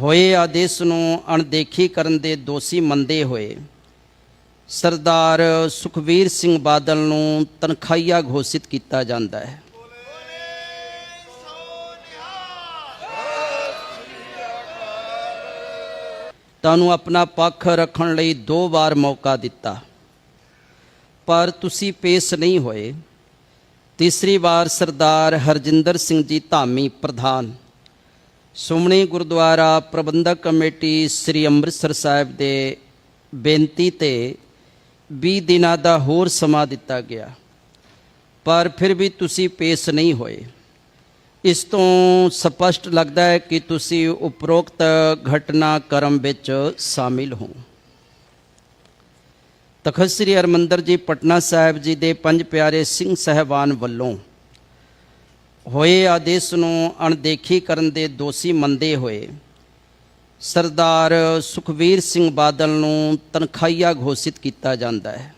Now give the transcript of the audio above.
ਹੋਏ ਆਦੇਸ਼ ਨੂੰ ਅਣਦੇਖੀ ਕਰਨ ਦੇ ਦੋਸ਼ੀ ਮੰਦੇ ਹੋਏ। ਸਰਦਾਰ ਸੁਖਵੀਰ ਸਿੰਘ ਬਾਦਲ ਨੂੰ ਤਨਖਾਈਆ ਘੋਸ਼ਿਤ ਕੀਤਾ ਜਾਂਦਾ ਹੈ। ਤੁਹਾਨੂੰ ਆਪਣਾ ਪੱਖ ਰੱਖਣ ਲਈ ਦੋ ਵਾਰ ਮੌਕਾ ਦਿੱਤਾ। ਪਰ ਤੁਸੀਂ ਪੇਸ਼ ਨਹੀਂ ਹੋਏ। ਤੀਸਰੀ ਵਾਰ ਸਰਦਾਰ ਹਰਜਿੰਦਰ ਸਿੰਘ ਜੀ ਧਾਮੀ ਪ੍ਰਧਾਨ। ਸੁਮਣੀ ਗੁਰਦੁਆਰਾ ਪ੍ਰਬੰਧਕ ਕਮੇਟੀ ਸ੍ਰੀ ਅੰਮ੍ਰਿਤਸਰ ਸਾਹਿਬ ਦੇ ਬੇਨਤੀ ਤੇ 20 ਦਿਨਾਂ ਦਾ ਹੋਰ ਸਮਾਂ ਦਿੱਤਾ ਗਿਆ। ਪਰ ਫਿਰ ਵੀ ਤੁਸੀਂ ਪੇਸ਼ ਨਹੀਂ ਹੋਏ। ਇਸ ਤੋਂ ਸਪਸ਼ਟ ਲੱਗਦਾ ਹੈ ਕਿ ਤੁਸੀਂ ਉਪਰੋਕਤ ਘਟਨਾਕ੍ਰਮ ਵਿੱਚ ਸ਼ਾਮਿਲ ਹੋ। ਤਖਤ ਸ੍ਰੀ ਹਰਿਮੰਦਰ ਜੀ, ਪਟਨਾ ਸਾਹਿਬ ਜੀ ਦੇ ਪੰਜ ਪਿਆਰੇ ਸਿੰਘ ਸਹਿਬਾਨ ਵੱਲੋਂ ਹੋਏ ਆਦੇਸ਼ ਨੂੰ ਅਣਦੇਖੀ ਕਰਨ ਦੇ ਦੋਸ਼ੀ ਮੰਦੇ ਹੋਏ। ਸਰਦਾਰ ਸੁਖਵੀਰ ਸਿੰਘ ਬਾਦਲ ਨੂੰ ਤਨਖਾਹੀਆ ਘੋਸ਼ਿਤ ਕੀਤਾ ਜਾਂਦਾ ਹੈ।